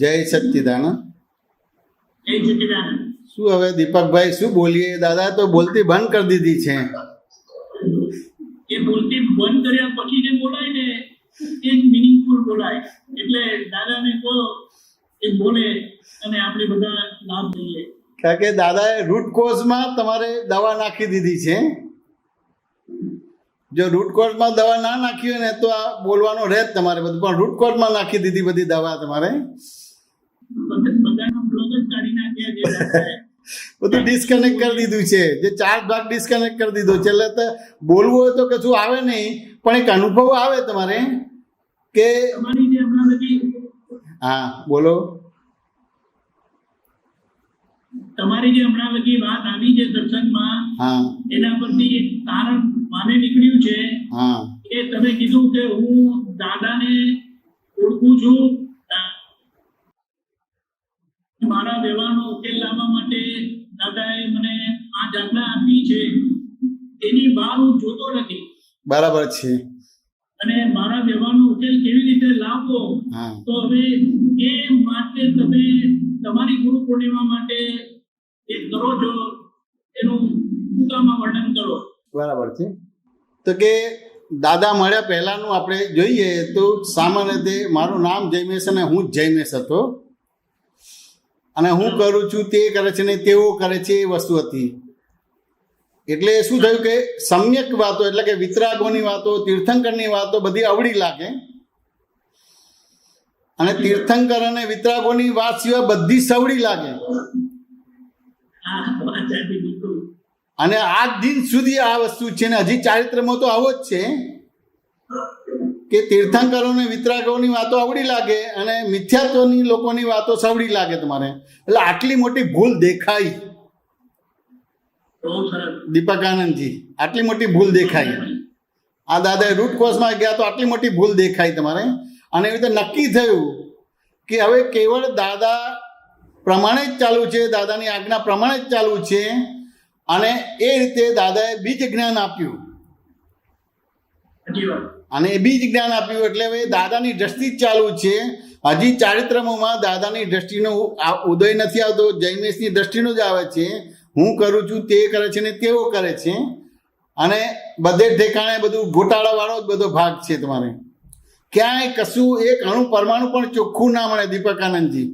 જય સચ્ચિદાનંદ. જય શું હવે દીપકભાઈ શું બોલીએ? દાદા તો બોલતી બંધ કરી દીધી છે. એ બોલતી બંધ કર્યા પછી જે બોલાય ને એ મિનિંગફુલ બોલાય. એટલે દાદાને કહો એ બોલે અને આપણે બધા લાભ લઈએ. કારણ કે દાદાએ રૂટ કોઝમાં તમારે દવા નાખી દીધી છે. જો રૂટ કોઝમાં દવા ના નાખી હોય ને તો આ બોલવાનો રહે જ તમારે બધું. પણ રૂટ કોઝમાં નાખી દીધી બધી દવા તમારે. બધા- ડિસ્કનેક્ટ કરી દીધું છે. જે ચાર ભાગ ડિસ્કનેક્ટ કરી દીધો છે. એટલે તો બોલવું હોય તો કશું આવે નહીં પણ એક અનુભવ આવે તમારે કે હા બોલો. તમારી જે હમણાં લગી વાત આવી છે સત્સંગમાં હા. એના પરથી એક તારણ માને નીકળ્યું છે હા. એ તમે કીધું કે હું દાદાને ઓળખું છું. મારા વ્યવહારનો ઉકેલ લાવવા માટે દાદાએ મને આ આજ્ઞા આપી છે. એની બહાર હું જોતો નથી. બરાબર છે. અને મારા વ્યવહારનો ઉકેલ કેવી રીતે લાવવો? તો હવે એ માટે તમે તમારી ગુરુ પૂર્ણિમા માટે એ કરો છો. એનું ટૂંકામાં વર્ણન કરો. બરાબર છે. તો કે દાદા મળ્યા પહેલાનું આપણે જોઈએ તો સામાન્ય રીતે મારું નામ જૈમેશ અને હું જ જયમેશ હતો. અને હું કરું છું તે કરે છે ને તેઓ કરે છે એ વસ્તુ હતી. એટલે શું થયું કે સમ્યક વાતો એટલે કે વિતરાગોની વાતો તીર્થંકરની વાતો બધી અવળી લાગે. અને તીર્થંકર અને વિતરાગોની વાત સિવાય બધી સવડી લાગે. અને આજ દિન સુધી આ વસ્તુ છે ને હજી ચારિત્રમાં તો આવો જ છે. કે તીર્થંકરોને વિતરાગોની વાતો આવડી લાગે અને મિથ્યાત્વની લોકોની વાતો સવડી લાગે તમારે. એટલે આટલી મોટી ભૂલ દેખાઈ. દીપક આનંદજી આટલી મોટી ભૂલ દેખાઈ. આ દાદાએ રૂટ કોર્સમાં ગયા તો આટલી મોટી ભૂલ દેખાઈ તમારે. અને એવી રીતે નક્કી થયું કે હવે કેવળ દાદા પ્રમાણે જ ચાલુ છે, દાદાની આજ્ઞા પ્રમાણે જ ચાલુ છે, અને એ રીતે દાદાએ બીજ જ્ઞાન આપ્યું. અને એ બીજ જ્ઞાન આપ્યું એટલે હવે દાદાની દ્રષ્ટિ જ ચાલુ છે. હજી ચારિત્રમોમાં દાદાની દ્રષ્ટિનો આ ઉદય નથી આવતો જૈનેશની દ્રષ્ટિનો જ આવે છે. હું કરું છું તે કરે છે ને તેઓ કરે છે. અને બધે ઠેકાણે બધું ગોટાળાવાળો જ બધો ભાગ છે તમારે. ક્યાંય કશું એક અણુ પરમાણુ પણ ચોખ્ખું ના મળે દીપકાનંદજી.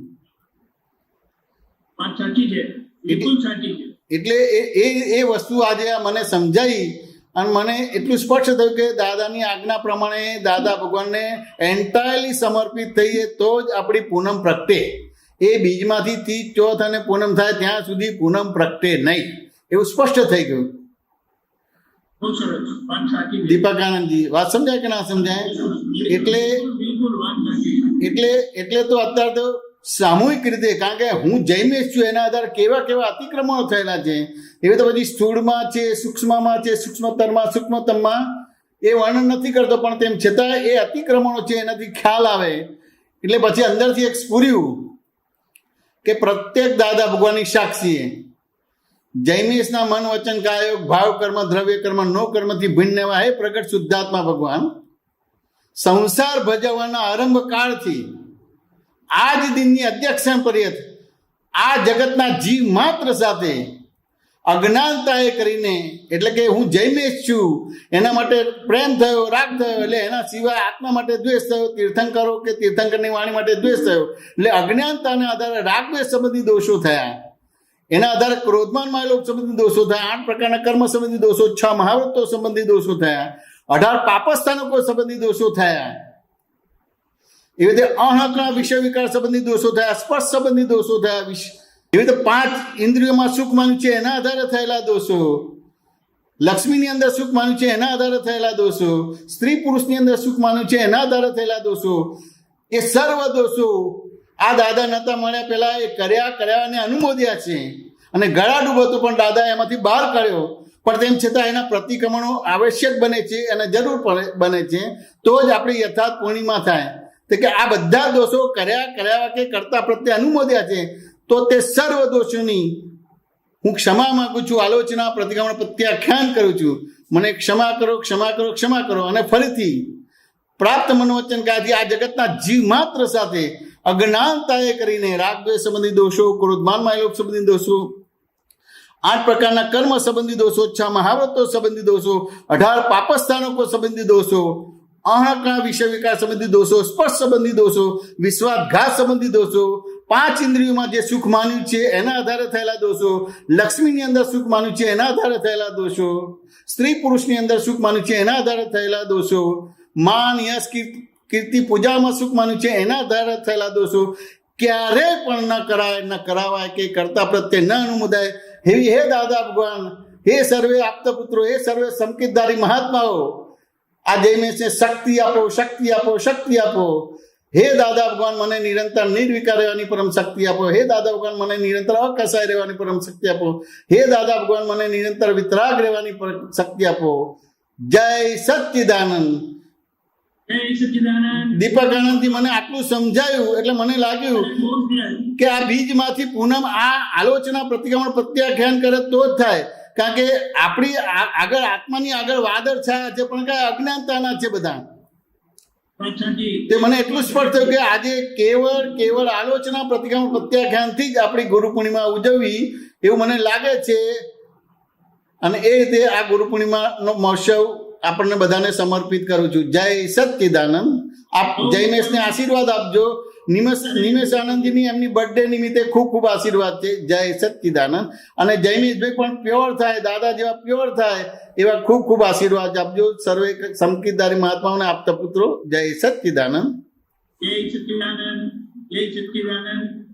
આનંદજી એટલે એ એ એ વસ્તુ આજે મને સમજાઈ અને મને એટલું સ્પષ્ટ થયું કે દાદાની આજ્ઞા પ્રમાણે દાદા ભગવાનને એન્ટાયરલી સમર્પિત થઈએ તો જ આપણી પૂનમ પ્રગટે. એ બીજમાંથી તીજ ચોથ અને પૂનમ થાય ત્યાં સુધી પૂનમ પ્રગટે નહીં. એવું સ્પષ્ટ થઈ ગયું. દીપક આનંદજી વાત દીપકાનંદજી વાત સમજાય કે ના સમજાય? એટલે એટલે એટલે તો અત્યારે તો સામૂહિક રીતે, કારણ કે હું જૈમેશ છું, એના આધારે કેવા કેવા અતિક્રમણો થયેલા છે, એવી તો પછી સ્થૂળમાં છે, સૂક્ષ્મમાં છે સૂક્ષ્મતરમાં સૂક્ષ્મતમમાં એ વર્ણન નથી કરતો, પણ તેમ છતાં એ અતિક્રમણો છે, એનાથી ખ્યાલ આવે. એટલે પછી અંદરથી એક સ્ફુર્યું કે પ્રત્યેક દાદા ભગવાનની સાક્ષીએ જૈમેશના મન વચન કાયો ભાવ કર્મ, દ્રવ્ય કર્મ, નો કર્મથી ભિન્ન એવા હે પ્રગટ શુદ્ધાત્મા ભગવાન. સંસાર ભજવવાના આરંભ કાળથી આજ દિનની અધ્યક્ષણ પર્યત આ જગતના જીવ માત્ર સાથે અજ્ઞાનતાએ કરીને, એટલે કે હું જૈમેશ છું, એના માટે પ્રેમ થયો, રાગ થયો, એટલે એના સિવાય આત્મા માટે દ્વેષ થયો, તીર્થંકરો કે તીર્થંકરની વાણી માટે દ્વેષ થયો, એટલે અજ્ઞાનતાના આધારે રાગદ્વેષ સંબંધી દોષો થયા. એના આધારે ક્રોધમાન માયલોક સંબંધી દોષો થયા, આઠ પ્રકારના કર્મ સંબંધી દોષો, છ મહાવૃત્તો સંબંધી દોષો થયા, અઢાર પાપસ્થાનકો સંબંધી દોષો થયા. એવી રીતે અહંકના વિષય વિકાર સંબંધી દોષો થયા, સ્પર્શ સંબંધી દોષો થયા એવી રીતે પાંચ ઇન્દ્રિયોમાં સુખ માન્યું છે, એના આધારે થયેલા દોષો. લક્ષ્મીની અંદર સુખ માન્યું છે, એના આધારે થયેલા દોષો. સ્ત્રી પુરુષની અંદર સુખ માન્યું છે, એના આધારે થયેલા દોષો. એ સર્વ દોષો. આ દાદા નતા મળ્યા પહેલા, એ કર્યા કર્યા અને અનુમોદ્યા છે. અને ગળા ડૂબતો પણ દાદા એમાંથી બહાર કાઢ્યો. પણ તેમ છતાં એના પ્રતિક્રમણો આવશ્યક બને છે અને જરૂર બને છે. તો જ આપણી યથાર્થ પૂર્ણિમા થાય. તો કે આ બધા દોષો કર્યા કર્યા કે કરતા પ્રત્યે અનુમોદ્યા છે, તો તે સર્વ દોષોની હું ક્ષમા માંગુ છું, આલોચના, પ્રતિક્રમણ પ્રત્યાખ્યાન કરું છું. મને ક્ષમા કરો ક્ષમા કરો ક્ષમા કરો અને ફરીથી પ્રાપ્ત મનોવચન કાથી આ જગતના જીવ માત્ર સાથે અજ્ઞાનતાએ કરીને રાગ, દ્વેષ સંબંધી દોષો, ક્રોધમાન, માયલોપ સંબંધી દોષો, આઠ પ્રકારના કર્મ સંબંધી દોષો, છ મહાવ્રતો સંબંધી દોષો, અઢાર પાપસ્થાનકો સંબંધી દોષો અહંકાર વિષય વિકાર સંબંધી દોષો, સ્પર્શ સંબંધી દોષો વિશ્વાસઘાત સંબંધી દોષો, પાંચ ઇન્દ્રિયોમાં જે સુખ માન્યું છે એના આધારે થયેલા દોષો, લક્ષ્મીની અંદર સુખ માન્યું છે એના આધારે થયેલા દોષો, સ્ત્રી પુરુષની અંદર સુખ માન્યું છે એના આધારે થયેલા દોષો, માન, યશ, કીર્તિ પૂજામાં સુખ માન્યું છે એના આધારે થયેલા દોષો, ક્યારે પણ ન કરાય, ન કરાવાય કે કરતા પ્રત્યે ન અનુમોદાય, હે હે દાદા ભગવાન, હે સર્વે આપતા પુત્રો હે સર્વે સંકેતધારી મહાત્માઓ આ જયમેશને શક્તિ આપો શક્તિ આપો શક્તિ આપો. હે દાદા ભગવાન મને નિરંતર નિર્વિકાર રહેવાની પરમ શક્તિ આપો. હે દાદા ભગવાન મને નિરંતર અકસાય રહેવાની પરમ શક્તિ આપો. હે દાદા ભગવાન મને નિરંતર વિતરાગ રહેવાની શક્તિ આપો. જય સચ્ચિદાનંદ. જય સચ્ચિદાનંદ. દીપક આનંદથી મને આટલું સમજાયું એટલે મને લાગ્યું. કે આ બીજમાંથી પૂનમ આ આલોચના પ્રતિક્રમણ પ્રત્યાખ્યાન કરે તો જ થાય. કારણ કે આપણી આગળ આત્માની આગળ વાદળ છાયા છે, પણ કઈ અજ્ઞાનતાના છે બધા. તે મને એટલું સ્પષ્ટ થયું કે આજે કેવળ કેવળ આલોચના પ્રતિક્રમ પ્રત્યાખ્યાનથી જ આપણી ગુરુ પૂર્ણિમા ઉજવવી એવું મને લાગે છે. અને એ રીતે આ ગુરુ પૂર્ણિમાનો મહોત્સવ આપણને બધાને સમર્પિત કરું છું. જય સચ્ચિદાનંદ આપ જયમેશને આશીર્વાદ આપજો. નિમેશ નિમેશ આનંદજીની એમની બર્થડે નિમિત્તે ખૂબ ખૂબ આશીર્વાદ છે. જય સચ્ચિદાનંદ અને જયમેશભાઈ પણ પ્યોર થાય, દાદા જેવા પ્યોર થાય એવા ખૂબ ખૂબ આશીર્વાદ આપજો. સર્વે સમકીદારી મહાત્માઓને, આપતા પુત્રો, જય સચ્ચિદાનંદ જય સચ્ચિદાનંદ જય સચ્ચિદાનંદ